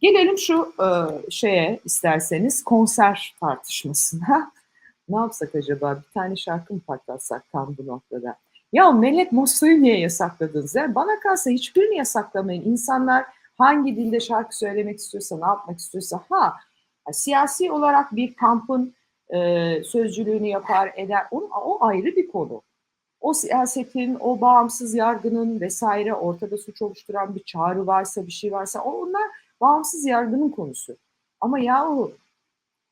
Gelelim şu e, şeye isterseniz konser tartışmasına. ne yapsak acaba? Bir tane şarkı mı patlatsak tam bu noktada? Ya Melek Mosso'yu niye yasakladınız? Ya? Bana kalsa hiçbirini yasaklamayın. İnsanlar hangi dilde şarkı söylemek istiyorsa, ne yapmak istiyorsa. Ha, siyasi olarak bir kampın e, sözcülüğünü yapar, eder. O, o ayrı bir konu. O siyasetin, o bağımsız yargının vesaire ortada suç oluşturan bir çağrı varsa, bir şey varsa onlar bağımsız yargının konusu. Ama yahu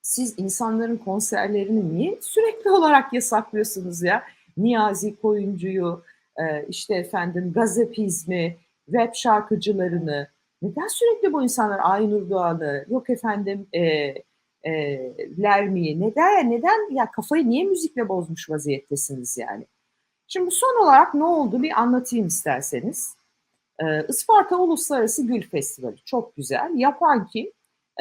siz insanların konserlerini niye sürekli olarak yasaklıyorsunuz ya? Niyazi Koyuncu'yu, e, işte efendim gazapizmi, rap şarkıcılarını, neden sürekli bu insanlar Aynur Doğan'ı, yok efendim e, e, Lermi'yi, neden, neden ya kafayı niye müzikle bozmuş vaziyettesiniz yani? Şimdi son olarak ne oldu bir anlatayım isterseniz. Ee, Isparta Uluslararası Gül Festivali çok güzel. Yapan kim?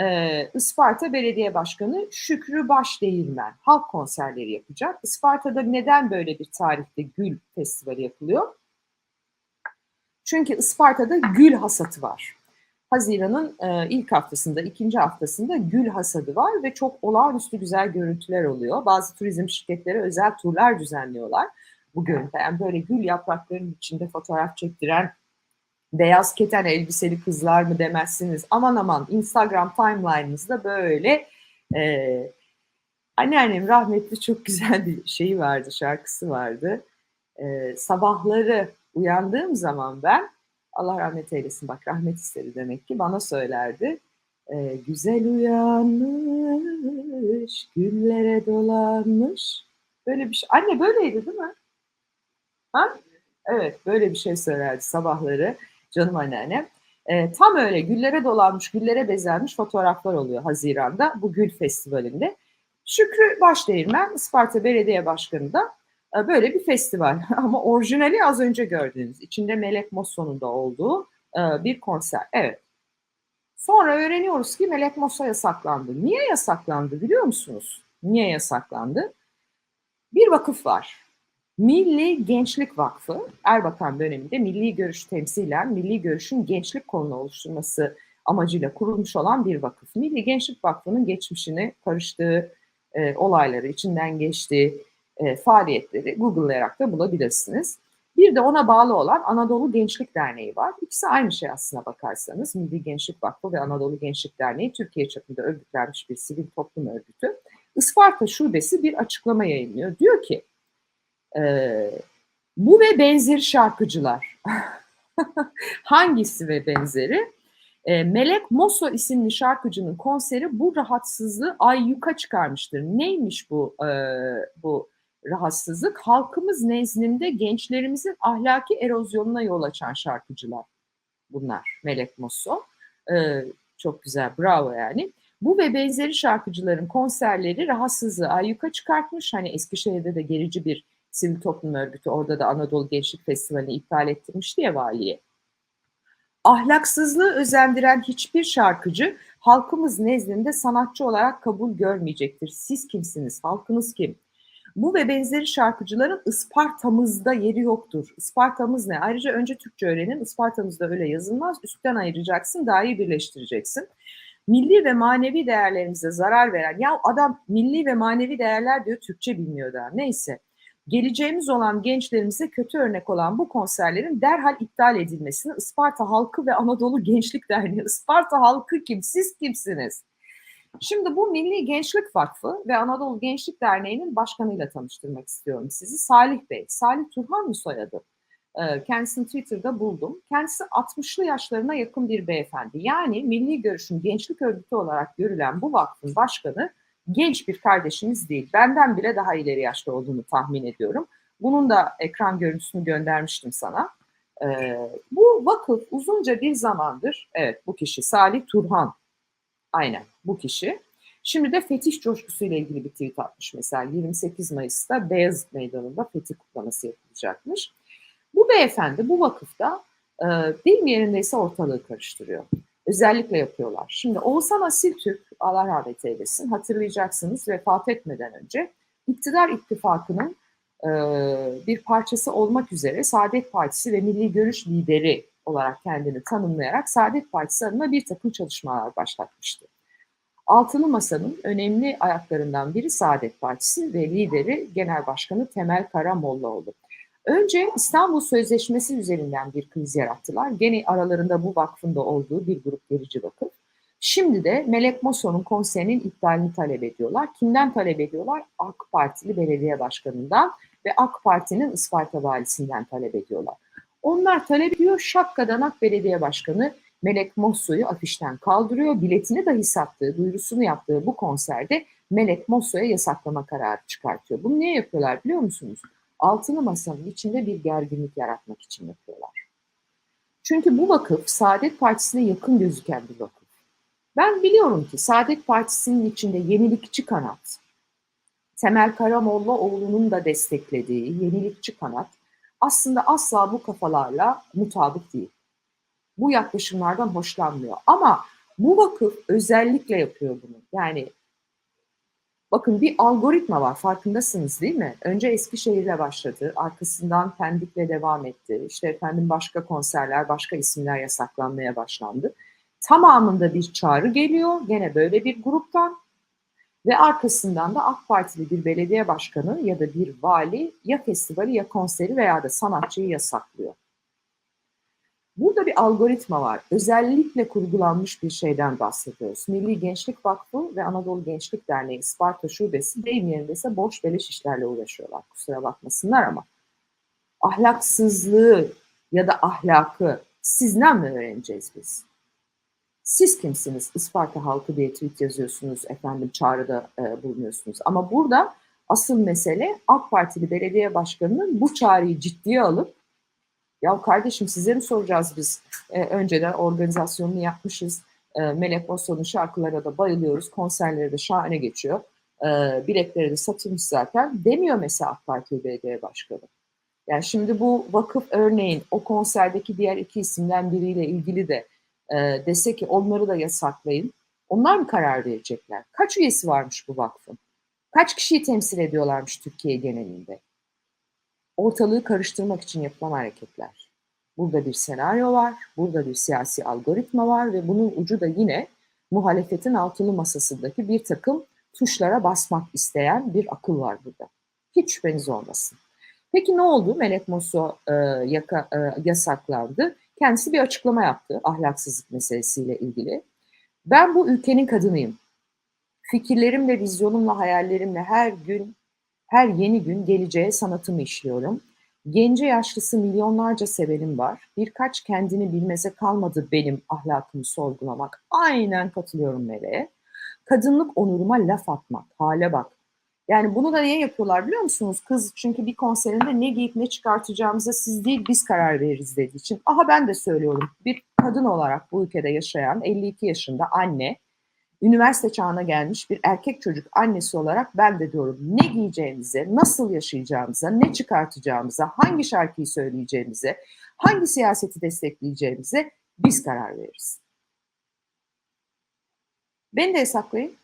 Ee, Isparta Belediye Başkanı Şükrü Başdeğirmen halk konserleri yapacak. Isparta'da neden böyle bir tarihte gül festivali yapılıyor? Çünkü Isparta'da gül hasatı var. Haziran'ın e, ilk haftasında, ikinci haftasında gül hasadı var ve çok olağanüstü güzel görüntüler oluyor. Bazı turizm şirketleri özel turlar düzenliyorlar bu görüntü. Yani böyle gül yapraklarının içinde fotoğraf çektiren beyaz keten elbiseli kızlar mı demezsiniz. Aman aman Instagram timeline'ınızda böyle e, anneannem rahmetli çok güzel bir şeyi vardı, şarkısı vardı. E, sabahları uyandığım zaman ben Allah rahmet eylesin bak rahmet istedi demek ki bana söylerdi. E, güzel uyanmış, güllere dolanmış. Böyle bir şey. Anne böyleydi değil mi? Ha? Evet böyle bir şey söylerdi sabahları canım anneannem. E, tam öyle güllere dolanmış, güllere bezenmiş fotoğraflar oluyor Haziran'da bu Gül Festivali'nde. Şükrü Başdeğirmen Isparta Belediye Başkanı da e, böyle bir festival. Ama orijinali az önce gördüğünüz, içinde Melek Mosso'nun da olduğu e, bir konser. Evet. Sonra öğreniyoruz ki Melek Mosso yasaklandı. Niye yasaklandı biliyor musunuz? Niye yasaklandı? Bir vakıf var. Milli Gençlik Vakfı, Erbakan döneminde milli görüş temsilen milli görüşün gençlik kolunu oluşturması amacıyla kurulmuş olan bir vakıf. Milli Gençlik Vakfı'nın geçmişini, karıştığı e, olayları, içinden geçtiği e, faaliyetleri Google'layarak da bulabilirsiniz. Bir de ona bağlı olan Anadolu Gençlik Derneği var. İkisi aynı şey aslına bakarsanız. Milli Gençlik Vakfı ve Anadolu Gençlik Derneği Türkiye çapında örgütlenmiş bir sivil toplum örgütü. Isparta Şubesi bir açıklama yayınlıyor. Diyor ki, ee, bu ve benzeri şarkıcılar. Hangisi ve benzeri? E, Melek Mosso isimli şarkıcının konseri bu rahatsızlığı ay yuka çıkarmıştır. Neymiş bu e, bu rahatsızlık? Halkımız nezdinde gençlerimizin ahlaki erozyonuna yol açan şarkıcılar bunlar. Melek Mosso. E, çok güzel, bravo yani. Bu ve benzeri şarkıcıların konserleri rahatsızlığı ayyuka çıkartmış. Hani Eskişehir'de de gerici bir sivil toplum örgütü orada da Anadolu Gençlik Festivali'ni iptal ettirmişti ya valiye. Ahlaksızlığı özendiren hiçbir şarkıcı halkımız nezdinde sanatçı olarak kabul görmeyecektir. Siz kimsiniz? Halkınız kim? Bu ve benzeri şarkıcıların Isparta'mızda yeri yoktur. Isparta'mız ne? Ayrıca önce Türkçe öğrenin. Isparta'mızda öyle yazılmaz. Üstten ayıracaksın, daha iyi birleştireceksin. Milli ve manevi değerlerimize zarar veren, ya adam milli ve manevi değerler diyor, Türkçe bilmiyor daha. Neyse geleceğimiz olan gençlerimize kötü örnek olan bu konserlerin derhal iptal edilmesini Isparta Halkı ve Anadolu Gençlik Derneği, Isparta Halkı kim, siz kimsiniz? Şimdi bu Milli Gençlik Vakfı ve Anadolu Gençlik Derneği'nin başkanıyla tanıştırmak istiyorum sizi. Salih Bey, Salih Turhan mı soyadı? Ee, kendisini Twitter'da buldum. Kendisi 60'lı yaşlarına yakın bir beyefendi. Yani Milli Görüş'ün gençlik örgütü olarak görülen bu vakfın başkanı genç bir kardeşimiz değil. Benden bile daha ileri yaşta olduğunu tahmin ediyorum. Bunun da ekran görüntüsünü göndermiştim sana. Ee, bu vakıf uzunca bir zamandır, evet bu kişi Salih Turhan, aynen bu kişi. Şimdi de fetih coşkusuyla ilgili bir tweet atmış mesela 28 Mayıs'ta Beyazıt Meydanı'nda fetih kutlaması yapılacakmış. Bu beyefendi bu vakıfta e, deyim yerindeyse ortalığı karıştırıyor özellikle yapıyorlar. Şimdi Oğuzhan Asiltürk, Allah rahmet eylesin, hatırlayacaksınız vefat etmeden önce iktidar ittifakının e, bir parçası olmak üzere Saadet Partisi ve Milli Görüş lideri olarak kendini tanımlayarak Saadet Partisi adına bir takım çalışmalar başlatmıştı. Altılı Masa'nın önemli ayaklarından biri Saadet Partisi ve lideri Genel Başkanı Temel Karamollaoğlu. Önce İstanbul Sözleşmesi üzerinden bir kriz yarattılar. Gene aralarında bu vakfın da olduğu bir grup gerici vakıf. Şimdi de Melek Moso'nun konserinin iptalini talep ediyorlar. Kimden talep ediyorlar? AK Partili belediye başkanından ve AK Parti'nin Isparta valisinden talep ediyorlar. Onlar talep ediyor. Şakkadanak belediye başkanı Melek Mosso'yu afişten kaldırıyor. Biletini dahi sattığı, duyurusunu yaptığı bu konserde Melek Mosso'ya yasaklama kararı çıkartıyor. Bunu niye yapıyorlar biliyor musunuz? Altılı Masa'nın içinde bir gerginlik yaratmak için yapıyorlar. Çünkü bu vakıf Saadet Partisi'ne yakın gözüken bir vakıf. Ben biliyorum ki Saadet Partisi'nin içinde yenilikçi kanat, Temel Karamollaoğlu'nun da desteklediği yenilikçi kanat aslında asla bu kafalarla mutabık değil. Bu yaklaşımlardan hoşlanmıyor. Ama bu vakıf özellikle yapıyor bunu. Yani bakın bir algoritma var farkındasınız değil mi? Önce Eskişehir'le başladı, arkasından Pendik'le devam etti. İşte efendim başka konserler, başka isimler yasaklanmaya başlandı. Tamamında bir çağrı geliyor gene böyle bir gruptan ve arkasından da AK Partili bir belediye başkanı ya da bir vali ya festivali ya konseri veya da sanatçıyı yasaklıyor. Burada bir algoritma var. Özellikle kurgulanmış bir şeyden bahsediyoruz. Milli Gençlik Vakfı ve Anadolu Gençlik Derneği Sparta Şubesi deyim yerindeyse boş beleş işlerle uğraşıyorlar. Kusura bakmasınlar ama. Ahlaksızlığı ya da ahlakı sizden mi öğreneceğiz biz? Siz kimsiniz? Isparta halkı diye tweet yazıyorsunuz, efendim çağrıda e, bulunuyorsunuz. Ama burada asıl mesele AK Partili belediye başkanının bu çağrıyı ciddiye alıp ya kardeşim size mi soracağız biz? E, önceden organizasyonunu yapmışız. E, Melek Boston'un şarkılara da bayılıyoruz. Konserleri de şahane geçiyor. E, biletleri de satılmış zaten. Demiyor mesela AK Parti Belediye Başkanı. Yani şimdi bu vakıf örneğin o konserdeki diğer iki isimden biriyle ilgili de e, dese ki onları da yasaklayın. Onlar mı karar verecekler? Kaç üyesi varmış bu vakfın? Kaç kişiyi temsil ediyorlarmış Türkiye genelinde? Ortalığı karıştırmak için yapılan hareketler. Burada bir senaryo var, burada bir siyasi algoritma var ve bunun ucu da yine muhalefetin altılı masasındaki bir takım tuşlara basmak isteyen bir akıl var burada. Hiç şüpheniz olmasın. Peki ne oldu? Melek Mosso e, yaka, e, yasaklandı. Kendisi bir açıklama yaptı ahlaksızlık meselesiyle ilgili. Ben bu ülkenin kadınıyım. Fikirlerimle, vizyonumla, hayallerimle her gün, her yeni gün geleceğe sanatımı işliyorum. Gence yaşlısı milyonlarca sevenim var. Birkaç kendini bilmeze kalmadı benim ahlakımı sorgulamak. Aynen katılıyorum Meleğe. Kadınlık onuruma laf atmak. Hale bak. Yani bunu da niye yapıyorlar biliyor musunuz? Kız çünkü bir konserinde ne giyip ne çıkartacağımıza siz değil biz karar veririz dediği için. Aha ben de söylüyorum. Bir kadın olarak bu ülkede yaşayan 52 yaşında anne, üniversite çağına gelmiş bir erkek çocuk annesi olarak ben de diyorum ne giyeceğimize, nasıl yaşayacağımıza, ne çıkartacağımıza, hangi şarkıyı söyleyeceğimize, hangi siyaseti destekleyeceğimize biz karar veririz. Beni de hesaplayın.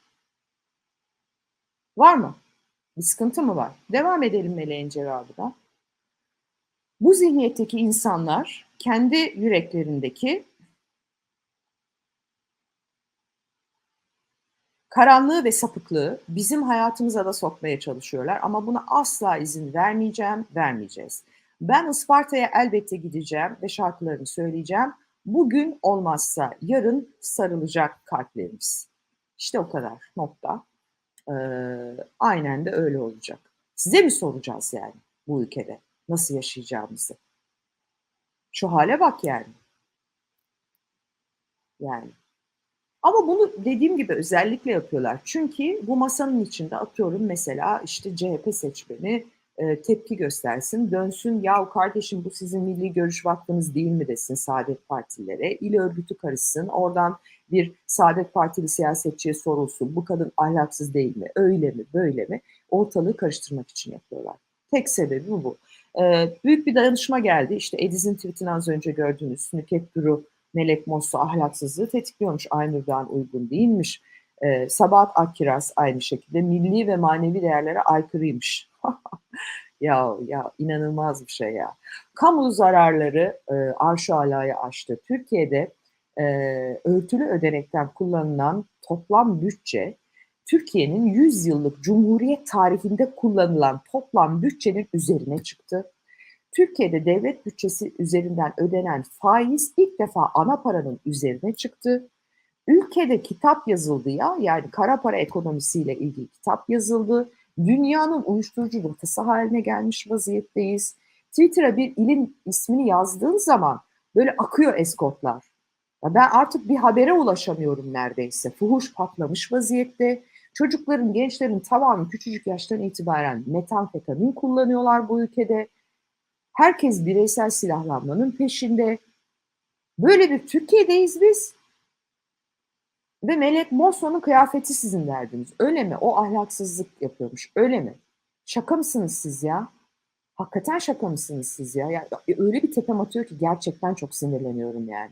Var mı? Bir sıkıntı mı var? Devam edelim Meleğin cevabına. Bu zihniyetteki insanlar kendi yüreklerindeki karanlığı ve sapıklığı bizim hayatımıza da sokmaya çalışıyorlar ama buna asla izin vermeyeceğim, vermeyeceğiz. Ben Isparta'ya elbette gideceğim ve şarkılarını söyleyeceğim. Bugün olmazsa yarın sarılacak kalplerimiz. İşte o kadar nokta. Ee, aynen de öyle olacak. Size mi soracağız yani bu ülkede nasıl yaşayacağımızı? Şu hale bak yani. Yani. Ama bunu dediğim gibi özellikle yapıyorlar. Çünkü bu masanın içinde atıyorum mesela işte CHP seçmeni e, tepki göstersin, dönsün ya kardeşim bu sizin milli görüş vakfınız değil mi desin Saadet Partililere, il örgütü karışsın, oradan bir Saadet Partili siyasetçiye sorulsun, bu kadın ahlaksız değil mi, öyle mi, böyle mi, ortalığı karıştırmak için yapıyorlar. Tek sebebi bu. E, büyük bir danışma geldi, işte Ediz'in tweetini az önce gördünüz, Nüket Duru, Melek Mosso ahlaksızlığı tetikliyormuş, Aynur'dan uygun değilmiş. Ee, Sabahat Akkiraz aynı şekilde milli ve manevi değerlere aykırıymış. Ya ya inanılmaz bir şey ya. Kamu zararları e, arş alaya aştı. Türkiye'de e, örtülü ödenekten kullanılan toplam bütçe Türkiye'nin 100 yıllık Cumhuriyet tarihinde kullanılan toplam bütçenin üzerine çıktı. Türkiye'de devlet bütçesi üzerinden ödenen faiz ilk defa ana paranın üzerine çıktı. Ülkede kitap yazıldı ya yani kara para ekonomisiyle ilgili kitap yazıldı. Dünyanın uyuşturucu rotası haline gelmiş vaziyetteyiz. Twitter'a bir ilin ismini yazdığın zaman böyle akıyor eskortlar. Ya ben artık bir habere ulaşamıyorum neredeyse. Fuhuş patlamış vaziyette. Çocukların, gençlerin tamamı küçücük yaştan itibaren metamfetamin kullanıyorlar bu ülkede. Herkes bireysel silahlanmanın peşinde. Böyle bir Türkiye'deyiz biz. Ve Melek Mosso'nun kıyafeti sizin derdiniz. Öyle mi? O ahlaksızlık yapıyormuş. Öyle mi? Şaka mısınız siz ya? Hakikaten şaka mısınız siz ya? ya öyle bir tepem atıyor ki gerçekten çok sinirleniyorum yani.